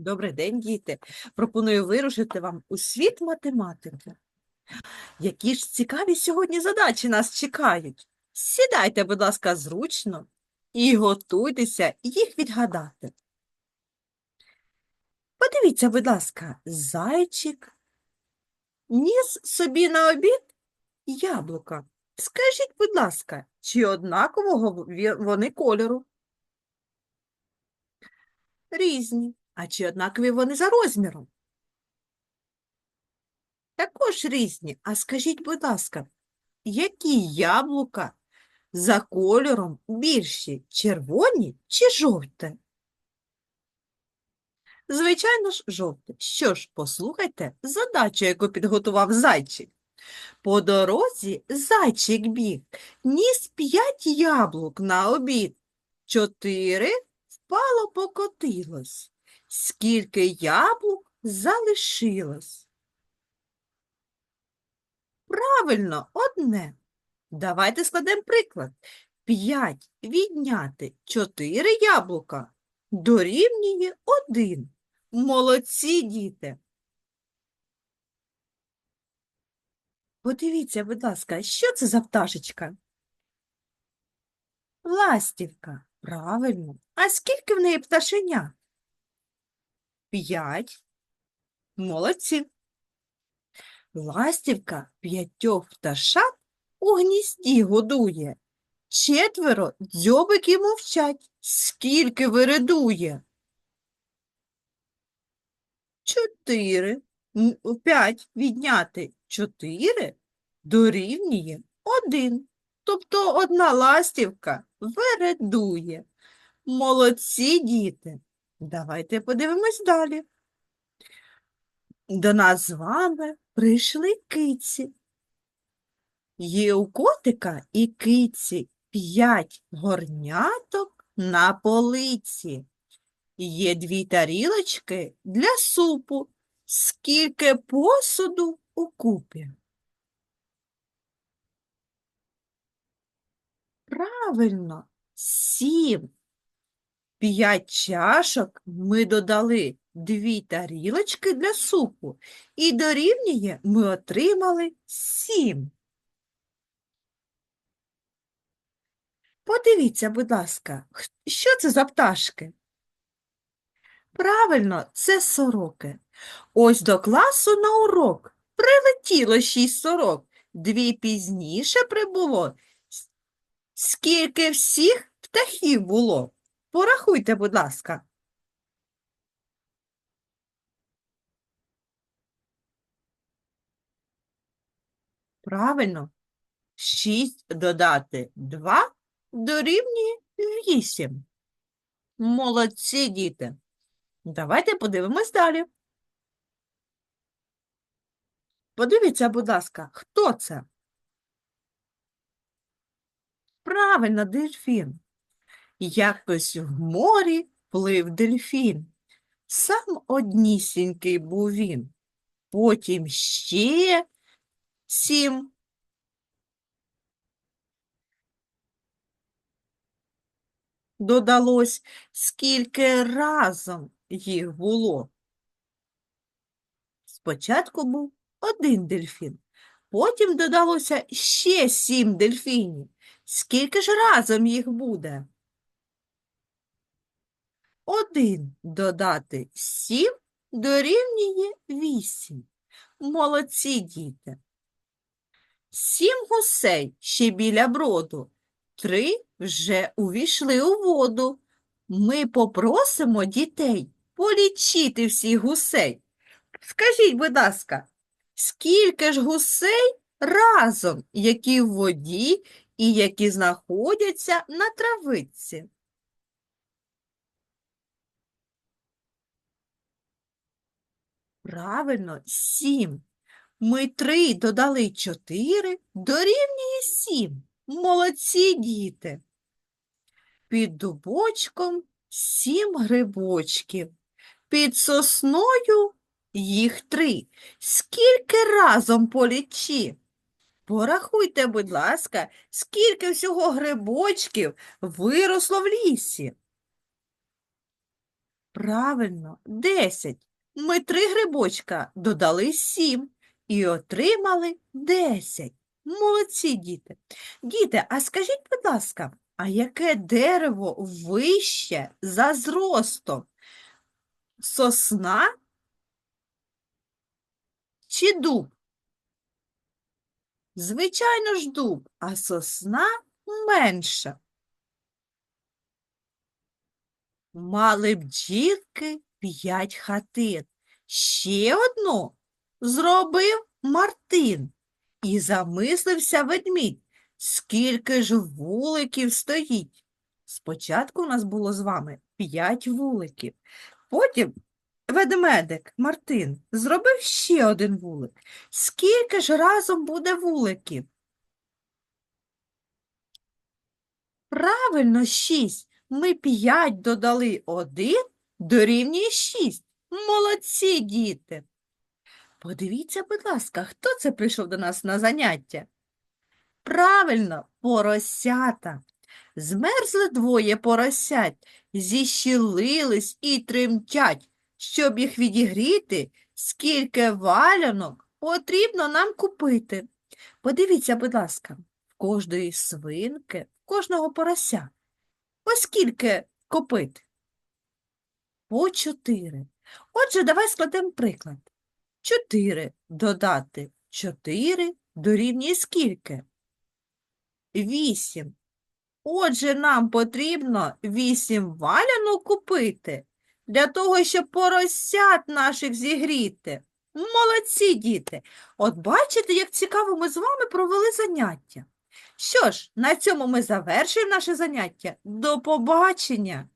Добрий день, діти. Пропоную вирушити вам у світ математики. Які ж цікаві сьогодні задачі нас чекають. Сідайте, будь ласка, зручно і готуйтеся їх відгадати. Подивіться, будь ласка, зайчик ніс собі на обід яблука. Скажіть, будь ласка, чи однакового вони кольору? Різні. А чи однакові вони за розміром? Також різні. А скажіть, будь ласка, які яблука за кольором більші, червоні чи жовте? Звичайно ж, жовте. Що ж, послухайте задачу, яку підготував зайчик. По дорозі зайчик біг, ніс п'ять яблук на обід. Чотири впало покотилось. Скільки яблук залишилось? Правильно, одне. Давайте складемо приклад. П'ять відняти чотири яблука дорівнює один. Молодці, діти. Подивіться, будь ласка, що це за пташечка? Ластівка. Правильно. А скільки в неї пташенят? П'ять. Молодці. Ластівка п'ятьох пташат у гнізді годує. Четверо дзьобики мовчать. Скільки виридує? Чотири. П'ять відняти чотири дорівнює один. Тобто одна ластівка вередує. Молодці, діти. Давайте подивимось далі. До нас з вами прийшли киці. Є у котика і киці п'ять горняток на полиці. Є дві тарілочки для супу. Скільки посуду у купі? Правильно, сім. П'ять чашок ми додали дві тарілочки для супу, і дорівнює ми отримали сім. Подивіться, будь ласка, що це за пташки? Правильно, це сороки. Ось до класу на урок прилетіло шість сорок, дві пізніше прибуло. Скільки всіх птахів було? Порахуйте, будь ласка. Правильно, 6 додати 2 дорівнює 8. Молодці, діти. Давайте подивимось далі. Подивіться, будь ласка, хто це? Правильно, дельфін. Якось в морі плив дельфін. Сам однісінький був він. Потім ще сім. Додалось, скільки разом їх було. Спочатку був один дельфін, потім додалося ще сім дельфінів. Скільки ж разом їх буде? Один додати сім дорівнює вісім. Молодці діти. Сім гусей ще біля броду, три вже увійшли у воду. Ми попросимо дітей полічити всіх гусей. Скажіть, будь ласка, скільки ж гусей разом, які в воді і які знаходяться на травиці? Правильно, сім. Ми три додали чотири, дорівнює сім. Молодці діти. Під дубочком сім грибочків. Під сосною їх три. Скільки разом полічи? Порахуйте, будь ласка, скільки всього грибочків виросло в лісі. Правильно, 10. Ми три грибочка додали 7 і отримали 10. Молодці, діти. Діти, а скажіть, будь ласка, а яке дерево вище за зростом? Сосна чи дуб? Звичайно ж дуб, а сосна менша. Мали бджілки п'ять хатин. Ще одну зробив Мартин. І замислився ведмідь, скільки ж вуликів стоїть. Спочатку у нас було з вами п'ять вуликів. Потім ведмедик Мартин зробив ще один вулик. Скільки ж разом буде вуликів? Правильно, шість. Ми п'ять додали один, дорівнює шість. Молодці, діти. Подивіться, будь ласка, хто це прийшов до нас на заняття? Правильно, поросята. Змерзли двоє поросят, зіщілились і тремтять. Щоб їх відігріти, скільки валянок потрібно нам купити. Подивіться, будь ласка, в кожної свинки, в кожного порося. Оскільки копит? По чотири. Отже, давай складемо приклад. Чотири додати чотири дорівнює скільки? Вісім. Отже, нам потрібно вісім валянок купити для того, щоб поросят наших зігріти. Молодці, діти! От бачите, як цікаво ми з вами провели заняття. Що ж, на цьому ми завершуємо наше заняття. До побачення!